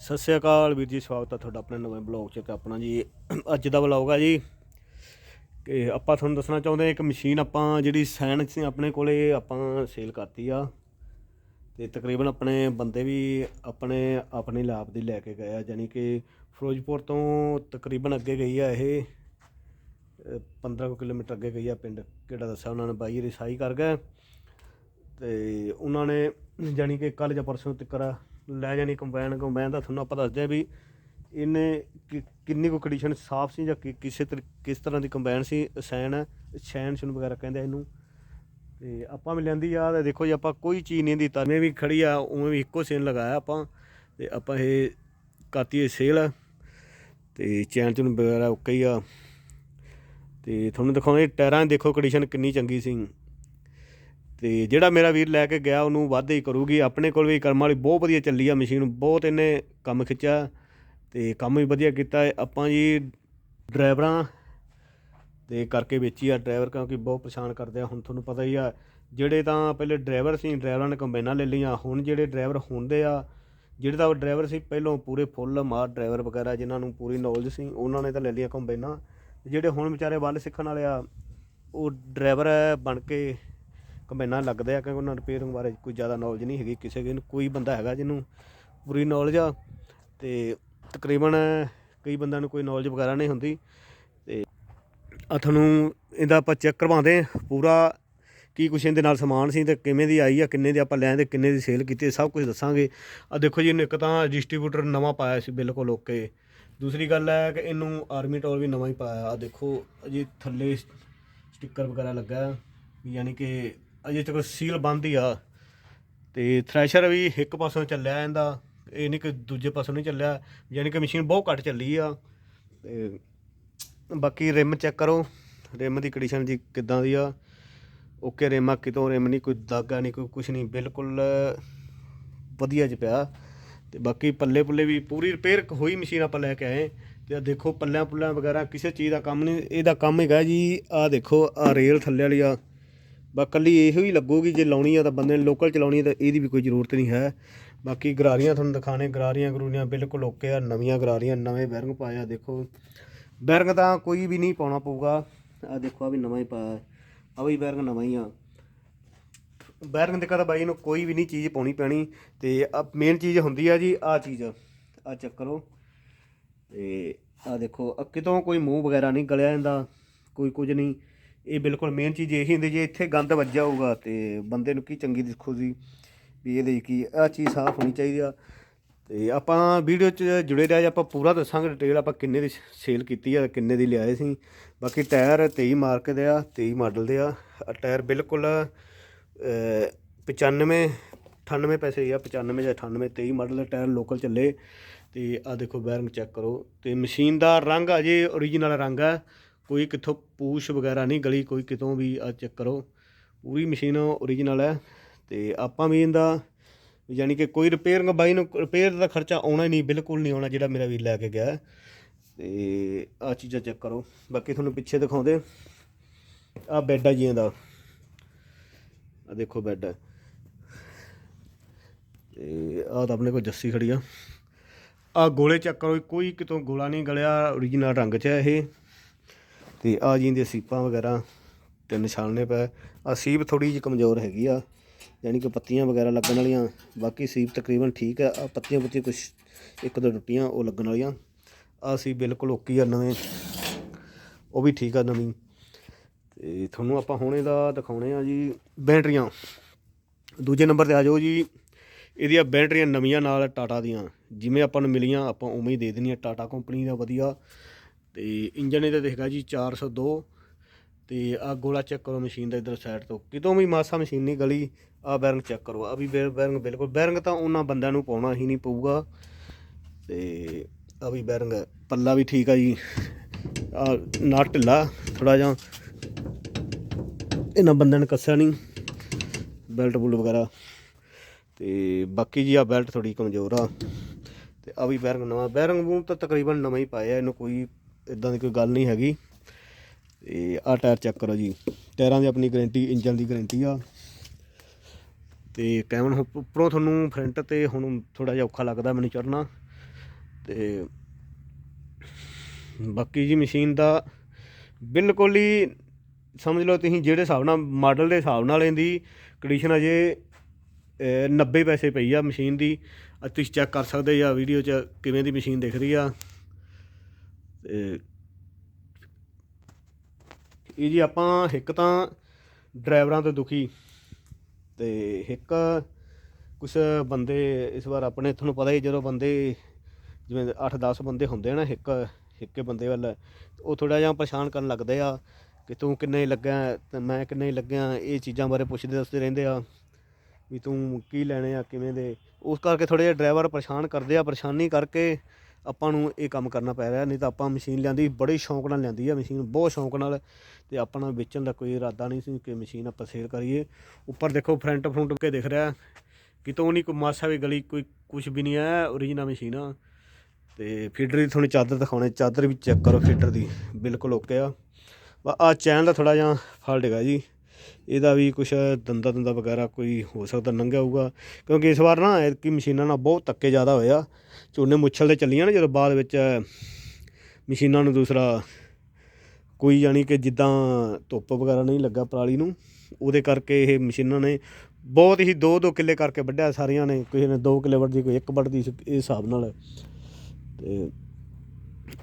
ਸਤਿ ਸ਼੍ਰੀ ਅਕਾਲ ਵੀਰ ਜੀ ਸਵਾਗਤ ਹੈ ਤੁਹਾਡਾ ਆਪਣੇ ਨਵੇਂ ਬਲੌਗ 'ਚ ਤੇ ਆਪਣਾ ਜੀ ਅੱਜ ਦਾ ਬਲੌਗ ਆ ਜੀ। ਕਿ ਆਪਾਂ ਤੁਹਾਨੂੰ ਦੱਸਣਾ ਚਾਹੁੰਦੇ ਹਾਂ ਇੱਕ ਮਸ਼ੀਨ ਆਪਾਂ ਜਿਹੜੀ ਸੈਨ ਸੀ ਆਪਣੇ ਕੋਲੇ ਆਪਾਂ ਸੇਲ ਕਰਤੀ ਆ। ਤੇ ਤਕਰੀਬਨ ਆਪਣੇ ਬੰਦੇ ਵੀ ਆਪਣੇ ਆਪਣੀ ਲਾਭ ਦੀ ਲੈ ਕੇ ਗਏ ਆ ਯਾਨੀ ਕਿ ਫਿਰੋਜ਼ਪੁਰ ਤੋਂ ਤਕਰੀਬਨ ਅੱਗੇ ਗਈ ਆ ਇਹ ਅ, 15 ਕੁ ਕਿਲੋਮੀਟਰ ਅੱਗੇ ਗਈ ਆ ਪਿੰਡ ਕਿਹੜਾ ਦੱਸਿਆ ਉਹਨਾਂ ਨੇ ਬਾਈ ਰਿਸਾਈ ਕਰ ਗਏ। ਤੇ ਉਹਨਾਂ ਨੇ ਜਾਣੀ ਕਿ ਕੱਲ ਜਾਂ ਪਰਸੋਂ ਤੱਕ ਲੈ ਜਾਣੀ ਕੰਬਾਈਨ ਕੰਬਾਈਨ ਦਾ ਤੁਹਾਨੂੰ ਆਪਾਂ ਦੱਸਦੇ ਆ ਵੀ ਇਹਨੇ ਕਿ- ਕਿੰਨੀ ਕੁ ਕੰਡੀਸ਼ਨ ਸਾਫ਼ ਸੀ ਜਾਂ ਕਿ- ਕਿਸੇ ਤਰ- ਕਿਸ ਤਰ੍ਹਾਂ ਦੀ ਕੰਬਾਈਨ ਸੀ? ਸੈਨ ਹੈ, ਸ਼ੈਨ ਸ਼ੁਨ ਵਗੈਰਾ ਕਹਿੰਦੇ ਇਹਨੂੰ। ਤੇ ਆਪਾਂ ਵੀ ਲੈਂਦੀ ਆ ਤੇ ਦੇਖੋ ਜੀ, ਆਪਾਂ ਕੋਈ ਚੀਜ਼ ਨਹੀਂ ਦਿੱਤਾ। ਮੈਂ ਵੀ ਖੜੀ ਆ, ਉਵੇਂ ਵੀ ਇੱਕੋ ਸੇਨ ਲਗਾਇਆ ਆਪਾਂ। ਤੇ ਆਪਾਂ ਇਹ ਕਾਤੀ ਸੇਲ। ਤੇ ਚੈਨ ਚੁਨ ਵਗੈਰਾ ਓਕੇ ਹੀ ਆ। ਤੇ ਤੁਹਾਨੂੰ ਦਿਖਾਉਂਦੇ ਟਾਇਰਾਂ ਦੀ ਦੇਖੋ ਕੰਡੀਸ਼ਨ ਕਿੰਨੀ ਚੰਗੀ ਸੀ। ਤੇ ਜਿਹੜਾ ਮੇਰਾ ਵੀਰ ਲੈ ਕੇ ਗਿਆ, ਉਹਨੂੰ ਵਾਧੇ ਹੀ ਕਰੂਗੀ। ਆਪਣੇ ਕੋਲ ਵੀ ਕਰਮ ਵਾਲੀ ਬਹੁਤ ਵਧੀਆ ਚੱਲੀ ਆ ਮਸ਼ੀਨ, ਬਹੁਤ ਇਹਨੇ ਕੰਮ ਖਿੱਚਿਆ ਤੇ ਕੰਮ ਵੀ ਵਧੀਆ ਕੀਤਾ। ਆਪਾਂ ਜੀ ਡਰਾਈਵਰਾਂ ਤੇ ਕਰਕੇ ਵੇਚੀ ਆ ਡਰਾਈਵਰ, ਕਿਉਂਕਿ ਬਹੁਤ ਪਰੇਸ਼ਾਨ ਕਰਦੇ ਆ। ਹੁਣ ਤੁਹਾਨੂੰ ਪਤਾ ਹੀ ਆ, ਜਿਹੜੇ ਤਾਂ ਪਹਿਲੇ ਡਰਾਈਵਰ ਸੀ, ਡਰਾਈਵਰਾਂ ਨੇ ਕੰਬਾਈਨਾਂ ਲੈ ਲਈਆਂ। ਹੁਣ ਜਿਹੜੇ ਡਰਾਈਵਰ ਹੁੰਦੇ ਆ, ਜਿਹੜੇ ਤਾਂ ਡਰਾਈਵਰ ਸੀ, ਪਹਿਲੋਂ ਪੂਰੇ ਫੁੱਲ ਮਾਰ ਡਰਾਈਵਰ ਵਗੈਰਾ, ਜਿਨ੍ਹਾਂ ਨੂੰ ਪੂਰੀ ਨੌਲੇਜ ਸੀ, ਉਹਨਾਂ ਨੇ ਤਾਂ ਲੈ ਲਈਆਂ ਕੰਬਾਈਨਾਂ। ਜਿਹੜੇ ਹੁਣ ਵਿਚਾਰੇ ਵੱਲ ਸਿੱਖਣ ਵਾਲੇ ਆ, ਉਹ ਡਰਾਈਵਰ ਬਣ ਕੇ ਕੰਬਾਈਨਾਂ ਲੱਗਦੇ ਆ ਕਿਉਂਕਿ ਉਹਨਾਂ ਨੂੰ ਰਿਪੇਅਰਿੰਗ ਬਾਰੇ ਕੋਈ ਜ਼ਿਆਦਾ ਨੌਲੇਜ ਨਹੀਂ ਹੈਗੀ, ਕਿਸੇ ਨੂੰ, ਕੋਈ ਬੰਦਾ ਹੈਗਾ ਜਿਹਨੂੰ ਪੂਰੀ ਨੌਲੇਜ ਆ ਤੇ ਤਕਰੀਬਨ ਕਈ ਬੰਦਿਆਂ ਨੂੰ ਕੋਈ ਨੌਲੇਜ ਵਗੈਰਾ ਨਹੀਂ ਹੁੰਦੀ ਤੇ ਆ ਤੁਹਾਨੂੰ ਇਹਦਾ ਆਪਾਂ ਚੈੱਕ ਕਰਵਾਉਂਦੇ ਪੂਰਾ ਕੀ ਕੁਛ ਇਹਦੇ ਨਾਲ ਸਮਾਨ ਸੀ ਤੇ ਕਿਵੇਂ ਦੀ ਆਈ ਆ, ਕਿੰਨੇ ਦੀ ਆਪਾਂ ਲੈਣ ਤੇ ਕਿੰਨੇ ਦੀ ਸੇਲ ਕੀਤੀ ਸਭ ਕੁਝ ਦੱਸਾਂਗੇ। ਆ ਦੇਖੋ ਜੀ, ਇਹਨੂੰ ਇੱਕ ਤਾਂ ਡਿਸਟ੍ਰੀਬਿਊਟਰ ਨਵਾਂ ਪਾਇਆ ਸੀ ਬਿਲਕੁਲ ਓਕੇ। ਦੂਸਰੀ ਗੱਲ ਹੈ ਕਿ ਇਹਨੂੰ ਆਰਮੀ ਟੋਲ ਵੀ ਨਵਾਂ ਹੀ ਪਾਇਆ। ਆ ਦੇਖੋ ਜੀ ਥੱਲੇ ਸਟicker ਵਗੈਰਾ ਲੱਗਾ, ਯਾਨੀ ਕਿ ਅਜੇ ਤੱਕ ਸੀਲ ਬੰਦ ਹੀ ਆ। ਤੇ ਥ੍ਰੈਸ਼ਰ ਵੀ ਇੱਕ ਪਾਸੋਂ ਚੱਲਿਆ ਇਹਦਾ, ਇਹ ਨਹੀਂ ਕਿ ਦੂਜੇ ਪਾਸੋਂ ਨਹੀਂ ਚੱਲਿਆ, ਯਾਨੀ ਕਿ ਮਸ਼ੀਨ ਬਹੁਤ ਘੱਟ ਚੱਲੀ ਆ। ਤੇ ਬਾਕੀ ਰਿਮ ਚੈੱਕ ਕਰੋ ਰਿਮ ਦੀ ਕੰਡੀਸ਼ਨ ਜੀ ਕਿੱਦਾਂ ਦੀ ਆ। ਓਕੇ ਰਿਮ ਆ, ਕਿਤੋਂ ਰਿਮ ਨਹੀਂ ਕੋਈ ਦਾਗਾ ਨਹੀਂ ਕੋਈ ਕੁਛ ਨਹੀਂ ਬਿਲਕੁਲ ਵਧੀਆ ਚ ਪਿਆ। ਤੇ ਬਾਕੀ ਪੱਲੇ ਪੁੱਲੇ ਵੀ ਪੂਰੀ ਰਿਪੇਅਰ ਹੋਈ ਮਸ਼ੀਨ ਆਪਾਂ ਲੈ ਕੇ ਆਏ। ਤੇ ਆ ਦੇਖੋ ਪੱਲਿਆਂ ਪੁੱਲਿਆਂ ਵਗੈਰਾ, ਕਿਸੇ ਚੀਜ਼ ਦਾ ਕੰਮ ਨਹੀਂ ਇਹਦਾ ਕੰਮ ਹੈਗਾ ਜੀ ਆ ਦੇਖੋ ਆ ਰੇਲ ਥੱਲੇ ਵਾਲੀ ਆ। ਬਸ ਕੱਲੀ ਇਹੋ ਹੀ ਲੱਗੂਗੀ ਜੇ ਲਾਉਣੀ ਆ ਤਾਂ ਬੰਦੇ ਨੇ ਲੋਕਲ ਚਲਾਉਣੀ ਆ ਤਾਂ ਇਹਦੀ ਵੀ ਕੋਈ ਜ਼ਰੂਰਤ ਨਹੀਂ ਹੈ। ਬਾਕੀ ਗਰਾਰੀਆਂ ਤੁਹਾਨੂੰ ਦਿਖਾਣੇ, ਗਰਾਰੀਆਂ ਗਰੂਰੀਆਂ ਬਿਲਕੁਲ ਓਕੇ ਆ, ਨਵੀਆਂ ਗਰਾਰੀਆਂ, ਨਵੇਂ ਬੈਰਿੰਗ ਪਾਇਆ ਦੇਖੋ। ਬੈਰਿੰਗ ਤਾਂ ਕੋਈ ਵੀ ਨਹੀਂ ਪਾਉਣਾ ਪਊਗਾ। ਆ ਦੇਖੋ ਆ ਵੀ ਨਵਾਂ ਹੀ ਪਾਇਆ ਆ ਵੀ ਬੈਰਿੰਗ ਨਵਾਂ ਹੀ ਆ। ਬੈਰਿੰਗ ਦੇ ਕਦਾ ਬਾਈ ਨੂੰ ਕੋਈ ਵੀ ਨਹੀਂ ਚੀਜ਼ ਪਾਉਣੀ ਪੈਣੀ ਤੇ ਆ ਮੇਨ ਚੀਜ਼ ਹੁੰਦੀ ਆ ਜੀ ਆ ਚੀਜ਼। ਆ ਚੈੱਕ ਕਰੋ। ਤੇ ਆ ਦੇਖੋ ਆ ਕਿਤੋਂ ਕੋਈ ਮੂੰਹ ਵਗੈਰਾ ਨਹੀਂ ਗਲਿਆ ਜਾਂਦਾ, ਕੋਈ ਕੁਝ ਨਹੀਂ। ਇਹ ਬਿਲਕੁਲ ਮੇਨ ਚੀਜ਼ ਇਹੀ ਹੁੰਦੀ ਜੇ ਇੱਥੇ ਗੰਦ ਵੱਜਿਆ ਹੋਊਗਾ ਤੇ ਬੰਦੇ ਨੂੰ ਕੀ ਚੰਗੀ ਦਿਖੂ ਜੀ ਵੀ ਇਹਦੇ ਕੀ ਆ ਚੀਜ਼ ਸਾਫ਼ ਹੋਣੀ ਚਾਹੀਦੀ ਆ। ਤੇ ਆਪਾਂ ਵੀਡੀਓ 'ਚ ਜੁੜੇ ਰਹਿ ਆਪਾਂ ਪੂਰਾ ਦੱਸਾਂਗੇ ਡਿਟੇਲ ਆਪਾਂ ਕਿੰਨੇ ਦੀ ਸੇਲ ਕੀਤੀ ਆ ਕਿੰਨੇ ਦੀ ਲਿਆਏ ਸੀ। ਬਾਕੀ ਟਾਇਰ 23 ਮਾਰਕ ਦੇ ਆ 23 ਮਾਡਲ ਦੇ ਆ। ਟਾਇਰ ਬਿਲਕੁਲ ਅਹ, 95 98 ਪੈਸੇ ਆ 95 ਜਾਂ 98 23 ਮਾਡਲ ਦਾ ਟਾਇਰ ਲੋਕਲ ਚੱਲੇ। ਤੇ ਆ ਦੇਖੋ ਬੈਰਿੰਗ ਚੈੱਕ ਕਰੋ। ਤੇ ਮਸ਼ੀਨ ਦਾ ਰੰਗ ਅਜੇ ਓਰੀਜਨਲ ਰੰਗ ਆ। ਕੋਈ ਕਿੱਥੋਂ ਪੂਛ ਵਗੈਰਾ ਨਹੀਂ, ਗਲੀ ਕੋਈ ਕਿਤੋਂ ਵੀ ਆ ਚੈੱਕ ਕਰੋ। ਪੂਰੀ ਮਸ਼ੀਨ ਓਰੀਜਨਲ ਹੈ ਤੇ ਆਪਾਂ ਵੀ ਇਹਦਾ ਯਾਨੀ ਕਿ ਕੋਈ ਰਿਪੇਅਰਿੰਗ ਬਾਈ ਨੂੰ ਰਿਪੇਅਰ ਦਾ ਖਰਚਾ ਆਉਣਾ ਹੀ ਨਹੀਂ, ਬਿਲਕੁਲ ਨਹੀਂ ਆਉਣਾ ਜਿਹੜਾ ਮੇਰਾ ਵੀਰ ਲੈ ਕੇ ਗਿਆ ਹੈ। ਤੇ ਆ ਚੀਜ਼ਾਂ ਚੈੱਕ ਕਰੋ। ਬਾਕੀ ਤੁਹਾਨੂੰ ਪਿੱਛੇ ਦਿਖਾਉਂਦੇ। ਆ ਬੈੱਡ ਆ ਜੀ ਇਹਦਾ। ਆ ਦੇਖੋ ਬੈੱਡ ਹੈ। ਤੇ ਆ ਤਾਂ ਆਪਣੇ ਕੋਲ ਜੱਸੀ ਖੜੀ ਆ। ਆ ਗੋਲੇ ਚੈੱਕ ਕਰੋ, ਕੋਈ ਕਿਤੋਂ ਗੋਲਾ ਨਹੀਂ ਗਲਿਆ ਓਰੀਜਨਲ ਰੰਗ 'ਚ ਹੈ ਇਹ। ਤੇ ਆ ਜੀ ਦੇ ਸੀਪਾਂ ਵਗੈਰਾ ਤੇ ਨਿਸ਼ਾਨੇ ਪਏ। ਆ ਸੀਪ ਥੋੜੀ ਜਿਹੀ ਕਮਜ਼ੋਰ ਹੈਗੀ ਆ, ਯਾਨੀ ਕਿ ਪੱਤੀਆਂ ਵਗੈਰਾ ਲੱਗਣ ਵਾਲੀਆਂ। ਬਾਕੀ ਸੀਪ ਤਕਰੀਬਨ ਠੀਕ ਆ ਆ ਪੱਤੀਆਂ ਪੁੱਤੀਆਂ ਕੁਛ ਇੱਕ ਦੋ ਟੁੱਟੀਆਂ, ਉਹ ਲੱਗਣ ਵਾਲੀਆਂ। ਆ ਸੀ ਬਿਲਕੁਲ ਓਕੀ ਆ ਨਵੇਂ, ਉਹ ਵੀ ਠੀਕ ਆ ਨਵੀਂ। ਤੇ ਤੁਹਾਨੂੰ ਆਪਾਂ ਹੁਣ ਇਹਦਾ ਦਿਖਾਉਣੇ ਆ ਜੀ ਬੈਟਰੀਆਂ। ਦੂਜੇ ਨੰਬਰ ਤੇ ਆ ਜਾਓ ਜੀ, ਇਹਦੀਆਂ ਬੈਟਰੀਆਂ ਨਵੀਆਂ ਨਾਲ ਟਾਟਾ ਦੀਆਂ। ਜਿਵੇਂ ਆਪਾਂ ਨੂੰ ਮਿਲੀਆਂ, ਆਪਾਂ ਉਵੇਂ ਹੀ ਦੇ ਦੇਣੀਆਂ ਟਾਟਾ ਕੰਪਨੀ ਦਾ ਵਧੀਆ। ਤੇ ਇੰਜਨ ਇਹਦਾ ਦੇਖਗਾ ਜੀ 402 ਤੇ ਆ ਗੋਲਾ ਚੈੱਕ ਕਰੋ ਮਸ਼ੀਨ ਦਾ ਇਧਰ ਸਾਈਡ ਤੋਂ। ਕਿਤੋਂ ਵੀ ਮਾਸਾ ਮਸ਼ੀਨ ਨਹੀਂ ਗਲੀ, ਆ ਬੈਰਿੰਗ ਚੈੱਕ ਕਰੋ। ਆ ਵੀ ਬੈਰਿੰਗ ਬਿਲਕੁਲ ਬੈਰਿੰਗ ਤਾਂ ਉਹਨਾਂ ਬੰਦਿਆਂ ਨੂੰ ਪਾਉਣਾ ਹੀ ਨਹੀਂ ਪਊਗਾ। ਤੇ ਆ ਵੀ ਬੈਰਿੰਗ ਪੱਲਾ ਵੀ ਠੀਕ ਆ ਜੀ। ਆ ਨਾ ਢਿੱਲਾ ਥੋੜਾ ਜਿਹਾ। ਇਹਨਾਂ ਬੰਦਿਆਂ ਨੇ ਕੱਸਿਆ ਨਹੀਂ ਬੈਲਟ ਬੁਲਟ ਵਗੈਰਾ। ਤੇ ਬਾਕੀ ਜੀ ਆ ਬੈਲਟ ਥੋੜੀ ਕਮਜ਼ੋਰ ਆ। ਤੇ ਆ ਵੀ ਬੈਰਿੰਗ ਨਵਾਂ ਬੈਰਿੰਗ ਬੂਮ ਤਾਂ ਤਕਰੀਬਨ ਨਵਾਂ ਹੀ ਪਾਇਆ, ਇਹਨੂੰ ਕੋਈ ਇਦਾਂ ਦੀ ਕੋਈ ਗੱਲ ਨਹੀਂ ਹੈਗੀ। ਤੇ ਆ ਟਾਇਰ ਚੈੱਕ ਕਰੋ ਜੀ। ਟਾਇਰਾਂ ਦੀ ਆਪਣੀ ਗਾਰੰਟੀ ਇੰਜਨ ਦੀ ਗਾਰੰਟੀ ਆ। ਤੇ ਕੈਮਨ ਉੱਪਰੋਂ ਤੁਹਾਨੂੰ ਫਰੰਟ ਤੇ ਹੁਣ ਥੋੜਾ ਜਿਹਾ ਔਖਾ ਲੱਗਦਾ ਮੈਨੂੰ ਚੜਨਾ ਤੇ ਬਾਕੀ ਜੀ ਮਸ਼ੀਨ ਦਾ ਬਿਲਕੁਲ ਹੀ ਸਮਝ ਲਓ ਤੁਸੀਂ ਜਿਹੜੇ ਹਿਸਾਬ ਨਾਲ ਮਾਡਲ ਦੇ ਹਿਸਾਬ ਨਾਲ ਇਹਦੀ ਕੰਡੀਸ਼ਨ ਅਜੇ ਅਹ, 90 ਪੈਸੇ ਪਈ ਆ ਮਸ਼ੀਨ ਦੀ। ਤੁਸੀਂ ਚੈੱਕ ਕਰ ਸਕਦੇ ਆ ਵੀਡੀਓ 'ਚ ਕਿਵੇਂ ਦੀ ਮਸ਼ੀਨ ਦਿਖ ਰਹੀ ਆ। ਤੇ ਇਹ ਜੀ ਆਪਾਂ ਇੱਕ ਤਾਂ ਡਰਾਈਵਰਾਂ ਤੋਂ ਦੁਖੀ ਤੇ ਇੱਕ ਕੁਝ ਬੰਦੇ ਇਸ ਵਾਰ ਆਪਣੇ, ਤੁਹਾਨੂੰ ਪਤਾ ਹੀ ਜਦੋਂ ਬੰਦੇ ਜਿਵੇਂ 8-10 ਬੰਦੇ ਹੁੰਦੇ ਆ ਨਾ, ਇੱਕ, ਇੱਕੇ ਬੰਦੇ ਵੱਲ, ਉਹ ਥੋੜਾ ਜਿਹਾ ਪਛਾਣ ਕਰਨ ਲੱਗਦੇ ਆ ਕਿ ਤੂੰ ਕਿੰਨੇ ਲੱਗਾ ਤੇ ਮੈਂ ਕਿੰਨੇ ਲੱਗਿਆ, ਇਹ ਚੀਜ਼ਾਂ ਬਾਰੇ ਪੁੱਛਦੇ ਦੱਸਦੇ ਰਹਿੰਦੇ ਆ ਵੀ ਤੂੰ ਕੀ ਲੈਣੇ ਆ, ਕਿਵੇਂ ਦੇ, ਉਸ ਕਰਕੇ ਥੋੜੇ ਜਿਹਾ ਡਰਾਈਵਰ ਪਰੇਸ਼ਾਨ ਕਰਦੇ ਆ, ਪਰੇਸ਼ਾਨੀ ਕਰਕੇ ਆਪਾਂ ਨੂੰ ਇਹ ਕੰਮ ਕਰਨਾ ਪੈ ਰਿਹਾ, ਨਹੀਂ ਤਾਂ ਆਪਾਂ ਮਸ਼ੀਨ ਲਿਆਂਦੀ, ਬੜੇ ਸ਼ੌਂਕ ਨਾਲ ਲਿਆਂਦੀ ਆ ਮਸ਼ੀਨ, ਬਹੁਤ ਸ਼ੌਂਕ ਨਾਲ ਤੇ ਆਪਣਾ ਵੇਚਣ ਦਾ ਕੋਈ ਇਰਾਦਾ ਨਹੀਂ ਸੀ ਕਿ ਮਸ਼ੀਨ ਆਪਾਂ ਸੇਲ ਕਰੀਏ। ਉੱਪਰ ਦੇਖੋ ਫਰੰਟ ਫਰੰਟ ਕੇ ਦਿਖ ਰਿਹਾ, ਕਿਤੋਂ ਨਹੀਂ ਕੋਈ ਮਾਸਾ ਵੀ ਗਲੀ, ਕੋਈ ਕੁਝ ਵੀ ਨਹੀਂ ਹੈ ਓਰੀਜਨਲ ਮਸ਼ੀਨ ਆ। ਤੇ ਫੀਡਰ ਦੀ ਤੁਹਾਨੂੰ ਚਾਦਰ ਦਿਖਾਉਣੇ, ਚਾਦਰ ਵੀ ਚੈੱਕ ਕਰੋ ਫੀਡਰ ਦੀ, ਬਿਲਕੁਲ ਓਕੇ ਆ। ਆ ਚੈਨ ਦਾ ਥੋੜਾ ਜਿਹਾ ਫਾਲਟ ਹੈਗਾ ਜੀ, ਇਹਦਾ ਵੀ ਕੁਝ ਦੰਦਾ ਦੰਦਾ ਵਗੈਰਾ ਕੋਈ ਹੋ ਸਕਦਾ ਨੰਗਾ ਹੋਊਗਾ। ਕਿਉਂਕਿ ਇਸ ਵਾਰ ਨਾ ਇਹ ਐਤਕੀ ਮਸ਼ੀਨਾਂ ਨਾਲ ਬਹੁਤ ਧੱਕੇ ਜ਼ਿਆਦਾ ਹੋਇਆ ਝੋਨੇ ਮੁੱਛਲ ਦੇ ਚੱਲੀਆਂ ਨਾ ਜਦੋਂ ਬਾਅਦ ਵਿੱਚ ਮਸ਼ੀਨਾਂ ਨੂੰ ਦੂਸਰਾ ਕੋਈ ਯਾਨੀ ਕਿ ਜਿੱਦਾਂ ਧੁੱਪ ਵਗੈਰਾ ਨਹੀਂ ਲੱਗਾ ਪਰਾਲੀ ਨੂੰ ਉਹਦੇ ਕਰਕੇ ਇਹ ਮਸ਼ੀਨਾਂ ਨੇ ਬਹੁਤ ਹੀ ਦੋ ਦੋ ਕਿੱਲੇ ਕਰਕੇ ਵੱਢਿਆ ਸਾਰੀਆਂ ਨੇ ਕਿਸੇ ਨੇ ਦੋ ਕਿੱਲੇ ਵੱਢਦੀ ਕੋਈ ਇੱਕ ਵੱਢਦੀ ਇਹ ਹਿਸਾਬ ਨਾਲ। ਤੇ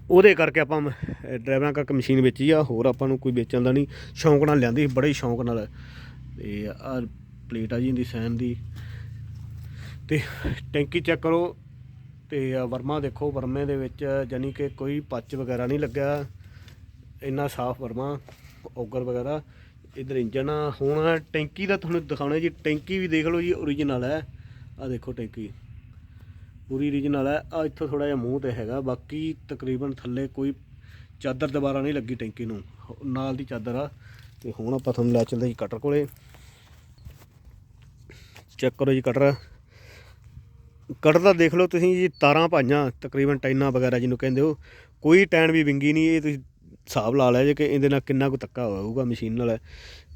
ਉਹਦੇ ਕਰਕੇ ਆਪਾਂ ਡਰਾਈਵਰਾਂ ਕਰਕੇ ਮਸ਼ੀਨ ਵੇਚੀ ਆ ਹੋਰ ਆਪਾਂ ਨੂੰ ਕੋਈ ਵੇਚਣ ਦਾ ਨਹੀਂ ਸ਼ੌਂਕ ਨਾਲ ਲਿਆਂਦੀ ਸੀ, ਬੜੇ ਸ਼ੌਂਕ ਨਾਲ। ਤੇ ਆ ਪਲੇਟ ਆ ਜੀ ਇਹਦੀ ਸੈਨ ਦੀ। ਤੇ ਟੈਂਕੀ ਚੈੱਕ ਕਰੋ ਤੇ ਵਰਮਾ ਦੇਖੋ, ਵਰਮੇ ਦੇ ਵਿੱਚ ਜਾਨੀ ਕਿ ਕੋਈ ਪੱਚ ਵਗੈਰਾ ਨਹੀਂ ਲੱਗਿਆ। ਇੰਨਾ ਸਾਫ਼ ਵਰਮਾ, ਔਗਰ ਵਗੈਰਾ। ਇਧਰ ਇੰਜਨ ਹੁਣ ਟੈਂਕੀ ਦਾ ਤੁਹਾਨੂੰ ਦਿਖਾਉਣਾ ਜੀ, ਟੈਂਕੀ ਵੀ ਦੇਖ ਲਓ ਜੀ ਓਰੀਜਨਲ ਹੈ। ਆ ਦੇਖੋ ਟੈਂਕੀ। ਪੂਰੀ ਓਰੀਜਨਲ ਹੈ। ਆ ਇੱਥੋਂ ਥੋੜਾ ਜਿਹਾ ਮੂੰਹ ਤੇ ਹੈਗਾ, ਬਾਕੀ ਤਕਰੀਬਨ ਥੱਲੇ ਕੋਈ ਚਾਦਰ ਦੁਬਾਰਾ ਨਹੀਂ ਲੱਗੀ ਟੈਂਕੀ ਨੂੰ। ਨਾਲ ਦੀ ਚਾਦਰ ਆ। ਤੇ ਹੁਣ ਆਪਾਂ ਤੁਹਾਨੂੰ ਲੈ ਚੱਲਦੇ ਜੀ ਕਟਰ ਕੋਲੇ। ਚੈੱਕ ਕਰੋ ਜੀ ਕਟਰ ਕਟਰ ਦਾ ਦੇਖ ਲਓ, ਤੁਸੀਂ ਜੀ ਤਾਰਾਂ ਪਾਈਆਂ ਤਕਰੀਬਨ ਟਾਈਨਾਂ ਵਗੈਰਾ ਜਿਹਨੂੰ ਕਹਿੰਦੇ ਹੋ, ਕੋਈ ਟੈਨ ਵੀ ਵਿੰਗੀ ਨਹੀਂ, ਇਹ ਤੁਸੀਂ ਹਿਸਾਬ ਲਾ ਲਿਆ ਜੇ ਕਿ ਇਹਦੇ ਨਾਲ ਕਿੰਨਾ ਕੁ ਧੱਕਾ ਹੋਊਗਾ ਮਸ਼ੀਨ ਨਾਲ।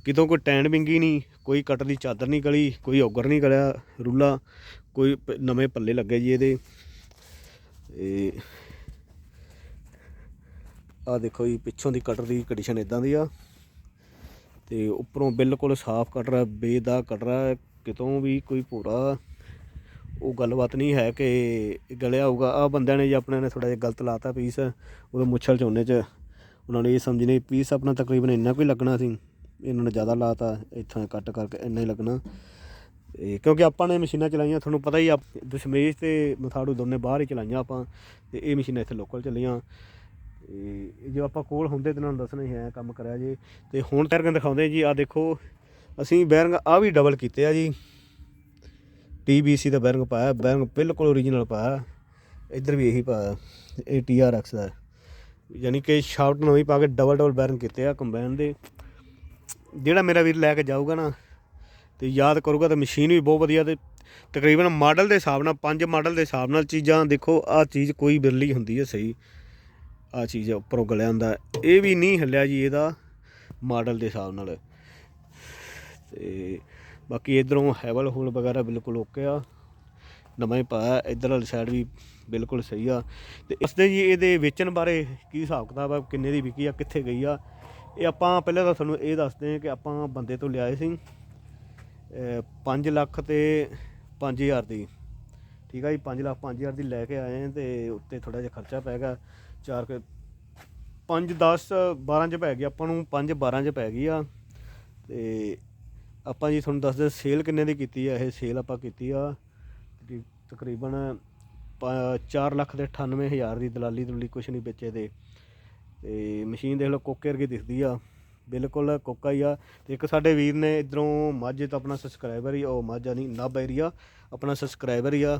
ਕਿਤੋਂ ਕੋਈ ਟੈਨ ਵਿੰਗੀ ਨਹੀਂ, ਕੋਈ ਕਟਰ ਦੀ ਚਾਦਰ ਨਹੀਂ ਗਲੀ, ਕੋਈ ਔਗਰ ਨਹੀਂ ਗਲਿਆ, ਰੂਲਾ, ਕੋਈ ਪ- ਨਵੇਂ ਪੱਲੇ ਲੱਗੇ ਜੀ ਇਹਦੇ। ਇਹ ਆ ਦੇਖੋ ਜੀ, ਪਿੱਛੋਂ ਦੀ ਕਟਰ ਦੀ ਕੰਡੀਸ਼ਨ ਇਦਾਂ ਦੀ ਆ। ਤੇ ਉੱਪਰੋਂ ਬਿਲਕੁਲ ਸਾਫ਼ ਕਟਰ ਬੇਦਾ ਕਟਰ ਕਿਤੋਂ ਵੀ ਕੋਈ ਭੂਰਾ ਉਹ ਗੱਲਬਾਤ ਨਹੀਂ ਹੈ ਕਿ ਗਲਿਆ ਹੋਊਗਾ। ਆ ਬੰਦਿਆਂ ਨੇ ਜੀ ਆਪਣੇ ਨੇ ਥੋੜਾ ਜਿਹਾ ਗਲਤ ਲਾਤਾ ਪੀਸ ਉਦੋਂ ਮੁੱਛਲ ਝੋਨੇ 'ਚ। ਉਹਨਾਂ ਨੇ ਇਹ ਸਮਝਨੇ ਪੀਸ ਆਪਣਾ ਤਕਰੀਬਨ ਇੰਨਾ ਕੋਈ ਲੱਗਣਾ ਸੀ। ਇਹਨਾਂ ਨੇ ਜ਼ਿਆਦਾ ਲਾਤਾ, ਇੱਥੋਂ ਕੱਟ ਕਰਕੇ ਇੰਨਾ ਹੀ ਲੱਗਣਾ। ਤੇ ਕਿਉਂਕਿ ਆਪਾਂ ਨੇ ਮਸ਼ੀਨਾਂ ਚਲਾਈਆਂ, ਤੁਹਾਨੂੰ ਪਤਾ ਹੀ ਆ, ਦਸ਼ਮੇਸ਼ ਤੇ ਮਥਾੜੂ ਦੋਨੇ ਬਾਹਰ ਹੀ ਚਲਾਈਆਂ ਆਪਾਂ। ਤੇ ਇਹ ਮਸ਼ੀਨਾਂ ਇੱਥੇ ਲੋਕਲ ਚੱਲੀਆਂ। ਤੇ ਜੋ ਆਪਾਂ ਕੋਲ ਹੁੰਦੇ ਤੇ ਉਹਨਾਂ ਨੂੰ ਦੱਸਣਾ ਹੀ ਹੈ, ਕੰਮ ਕਰਿਆ ਜੀ। ਤੇ ਹੁਣ ਬੈਰੰਗ ਦਿਖਾਉਂਦੇ ਜੀ ਆ ਦੇਖੋ, ਅਸੀਂ ਬੈਰੰਗ ਆ ਵੀ ਡਬਲ ਕੀਤੇ ਆ ਜੀ। TBC ਦਾ ਬੈਰਿੰਗ ਪਾਇਆ ਬੈਰੰਗ ਬਿਲਕੁਲ ਓਰੀਜਨਲ ਪਾਇਆ। ਇੱਧਰ ਵੀ ਇਹੀ ਪਾਇਆ, ਇਹ TRX ਦਾ। ਯਾਨੀ ਕਿ ਸ਼ਾਫਟ ਨਵੀਂ ਪਾ ਕੇ ਡਬਲ ਡਬਲ ਬੈਰੰਗ ਕੀਤੇ ਆ ਕੰਬਾਈਨ ਦੇ। ਜਿਹੜਾ ਮੇਰਾ ਵੀਰ ਲੈ ਕੇ ਜਾਊਗਾ ਨਾ, ਤੇ ਯਾਦ ਕਰੂਗਾ ਤਾਂ ਮਸ਼ੀਨ ਵੀ ਬਹੁਤ ਵਧੀਆ ਤੇ ਤਕਰੀਬਨ ਮਾਡਲ ਦੇ ਹਿਸਾਬ ਨਾਲ, ਪੰਜ ਮਾਡਲ ਦੇ ਹਿਸਾਬ ਨਾਲ ਚੀਜ਼ਾਂ ਦੇਖੋ ਆਹ ਚੀਜ਼ ਕੋਈ ਬਿਰਲੀ ਹੁੰਦੀ ਹੈ ਸਹੀ। ਆ ਚੀਜ਼ ਹੈ ਉੱਪਰੋਂ ਗਲਿਆ ਹੁੰਦਾ ਇਹ ਵੀ ਨਹੀਂ ਹੱਲਿਆ ਜੀ ਇਹਦਾ ਮਾਡਲ ਦੇ ਹਿਸਾਬ ਨਾਲ। ਤੇ ਬਾਕੀ ਇਧਰੋਂ ਹੈਵਲ ਹੋਲ ਵਗੈਰਾ ਬਿਲਕੁਲ ਓਕੇ ਆ। ਨਵਾਂ ਹੀ ਪਾਇਆ, ਇਧਰ ਵਾਲੀ ਸਾਈਡ ਵੀ ਬਿਲਕੁਲ ਸਹੀ ਆ। ਤੇ ਇਸ ਦੇ ਜੀ ਇਹਦੇ ਵੇਚਣ ਬਾਰੇ ਕੀ ਹਿਸਾਬ ਕਿਤਾਬ ਆ, ਕਿੰਨੇ ਦੀ ਵਿਕੀ ਆ, ਕਿੱਥੇ ਗਈ ਆ? ਇਹ ਆਪਾਂ ਪਹਿਲਾਂ ਤਾਂ ਤੁਹਾਨੂੰ ਇਹ ਦੱਸਦੇ ਹਾਂ ਕਿ ਆਪਾਂ ਬੰਦੇ ਤੋਂ ਲਿਆਏ ਸੀ 5 ਲੱਖ ਤੇ 5000 ਦੀ। ਠੀਕ ਆ ਜੀ 5 ਲੱਖ 5000 ਦੀ ਲੈ ਕੇ ਆਏ ਹਾਂ ਤੇ ਉੱਤੇ ਥੋੜਾ ਜਿਹਾ ਖਰਚਾ ਪੈ ਗਿਆ। ਚਾਰ ਕੇ 5 10 12 ਚ ਪੈ ਗਿਆ ਆਪਾਂ ਨੂੰ 5 12 ਚ ਪੈ ਗਈ ਆ। ਤੇ ਆਪਾਂ ਜੀ ਤੁਹਾਨੂੰ ਦੱਸਦੇ ਸੇਲ ਕਿੰਨੇ ਦੀ ਕੀਤੀ ਆ, ਇਹ ਸੇਲ ਆਪਾਂ ਕੀਤੀ ਆ ਤਕਰੀਬਨ 4 ਲੱਖ ਦੇ 98000 ਦੀ ਦਲਾਲੀ ਦੁਲਾਲੀ ਕੁਛ ਨਹੀਂ ਵੇਚੇ ਦੇ ਤੇ ਮਸ਼ੀਨ ਦੇਖ ਲਓ, ਕੋਕੇ ਵਰਗੀ ਦਿਖਦੀ ਆ, ਬਿਲਕੁਲ ਕੋਕਾ ਹੀ ਆ, ਤੇ ਇੱਕ ਸਾਡੇ ਵੀਰ ਨੇ ਇਧਰੋਂ ਮਾਝੇ ਤੋਂ ਆਪਣਾ ਸਬਸਕ੍ਰਾਈਬਰ ਹੀ ਉਹ ਮਾਝਾ ਨਹੀਂ ਨਾਭ ਏਰੀਆ ਆਪਣਾ ਸਬਸਕ੍ਰਾਈਬਰ ਹੀ ਆ,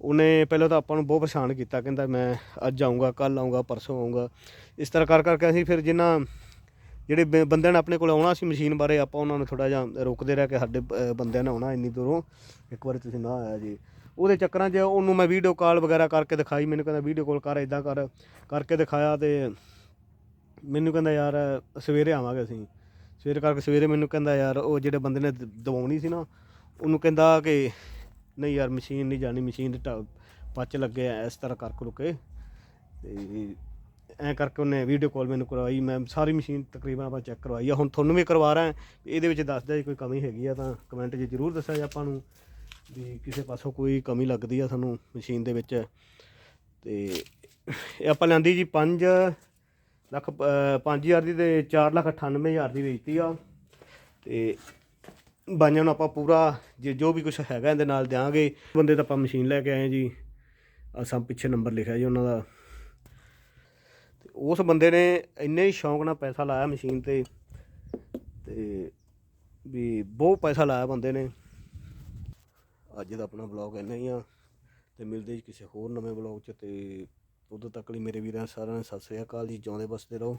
ਉਹਨੇ ਪਹਿਲਾਂ ਤਾਂ ਆਪਾਂ ਨੂੰ ਬਹੁਤ ਪਰੇਸ਼ਾਨ ਕੀਤਾ, ਕਹਿੰਦਾ ਮੈਂ ਅੱਜ ਆਉਂਗਾ ਕੱਲ ਆਉਂਗਾ ਪਰਸੋਂ ਆਉਂਗਾ ਇਸ ਤਰ੍ਹਾਂ ਕਰ ਕਰਕੇ ਅਸੀਂ ਫਿਰ ਜਿੰਨਾ ਜਿਹੜੇ ਬ- ਬੰਦਿਆਂ ਨੇ ਆਪਣੇ ਕੋਲ ਆਉਣਾ ਸੀ ਮਸ਼ੀਨ ਬਾਰੇ ਆਪਾਂ ਉਹਨਾਂ ਨੂੰ ਥੋੜਾ ਜਿਹਾ ਰੋਕਦੇ ਰਹਿ ਕੇ ਸਾਡੇ ਅ, ਬੰਦਿਆਂ ਨੇ ਆਉਣਾ ਇੰਨੀ ਦੂਰੋਂ। ਇੱਕ ਵਾਰੀ ਤੁਸੀਂ ਨਾ ਆਇਆ ਜੀ। ਉਹਦੇ ਚੱਕਰਾਂ 'ਚ ਉਹਨੂੰ ਮੈਂ ਵੀਡੀਓ ਕਾਲ ਵਗੈਰਾ ਕਰਕੇ ਦਿਖਾਈ। ਮੈਨੂੰ ਕਹਿੰਦਾ ਵੀਡੀਓ ਕਾਲ ਕਰ ਇਦਾਂ ਕਰ। ਕਰਕੇ ਦਿਖਾਇਆ ਤੇ ਮੈਨੂੰ ਕਹਿੰਦਾ ਯਾਰ ਸਵੇਰੇ ਆਵਾਂਗੇ ਅਸੀਂ। ਸਵੇਰੇ ਕਰਕੇ ਸਵੇਰੇ ਮੈਨੂੰ ਕਹਿੰਦਾ ਯਾਰ ਉਹ ਜਿਹੜੇ ਬੰਦੇ ਨੇ ਦ- ਦਵਾਉਣੀ ਸੀ ਨਾ ਉਹਨੂੰ ਕਹਿੰਦਾ ਕਿ ਨਹੀਂ ਯਾਰ ਮਸ਼ੀਨ ਨਹੀਂ ਜਾਣੀ ਮਸ਼ੀਨ ਦੇ ਢਾ- ਪੱਚ ਲੱਗੇ ਆ ਇਸ ਤਰ੍ਹਾਂ ਕਰ ਕੇ ਤੇ ਐਂ ਕਰਕੇ ਉਹਨੇ ਵੀਡੀਓ ਕਾਲ ਮੈਨੂੰ ਕਰਵਾਈ, ਮੈਂ ਸਾਰੀ ਮਸ਼ੀਨ ਤਕਰੀਬਨ ਆਪਾਂ ਚੈੱਕ ਕਰਵਾਈ ਆ। ਹੁਣ ਤੁਹਾਨੂੰ ਵੀ ਕਰਵਾ ਰਿਹਾ, ਇਹਦੇ ਵਿੱਚ ਦੱਸਦਾ ਜੇ ਕੋਈ ਕਮੀ ਹੈਗੀ ਆ ਤਾਂ ਕਮੈਂਟ 'ਚ ਜ਼ਰੂਰ ਦੱਸਿਆ ਜੇ ਆਪਾਂ ਨੂੰ ਵੀ ਕਿਸੇ ਪਾਸੋਂ ਕੋਈ ਕਮੀ ਲੱਗਦੀ ਆ ਸਾਨੂੰ ਮਸ਼ੀਨ ਦੇ ਵਿੱਚ। ਤੇ ਇਹ ਆਪਾਂ ਲੈਂਦੀ ਜੀ 5 ਲੱਖ 5000 ਦੀ ਤੇ 4 ਲੱਖ 98000 ਦੀ ਵੇਚਤੀ ਆ। ਤੇ ਬਾਈਆਂ ਨੂੰ ਆਪਾਂ ਪੂਰਾ ਜੇ ਜੋ ਵੀ ਕੁਝ ਹੈਗਾ ਇਹਦੇ ਨਾਲ ਦਿਆਂਗੇ। ਬੰਦੇ ਤਾਂ ਆਪਾਂ ਮਸ਼ੀਨ ਲੈ ਕੇ ਆਏ ਜੀ। ਅਸਾਂ ਪਿੱਛੇ ਨੰਬਰ ਲਿਖਿਆ ਜੀ ਉਹਨਾਂ ਦਾ। ਉਸ ਬੰਦੇ ਨੇ ਇੰਨੇ ਹੀ ਸ਼ੌਂਕ ਨਾਲ ਪੈਸਾ ਲਾਇਆ ਮਸ਼ੀਨ ਤੇ ਤੇ ਵੀ ਬਹੁਤ ਪੈਸਾ ਲਾਇਆ ਬੰਦੇ ਨੇ। ਅੱਜ ਦਾ ਆਪਣਾ ਬਲੌਗ ਇੰਨਾ ਹੀ ਆ, ਤੇ ਮਿਲਦੇ ਜੀ ਕਿਸੇ ਹੋਰ ਨਵੇਂ ਬਲੌਗ 'ਚ, ਤੇ ਉਦੋਂ ਤੱਕ ਲਈ ਮੇਰੇ ਵੀਰਾਂ ਸਾਰਿਆਂ ਨੂੰ ਸਤਿ ਸ੍ਰੀ ਅਕਾਲ ਜੀ, ਜਿਉਂਦੇ ਬਸਦੇ ਰਹੋ।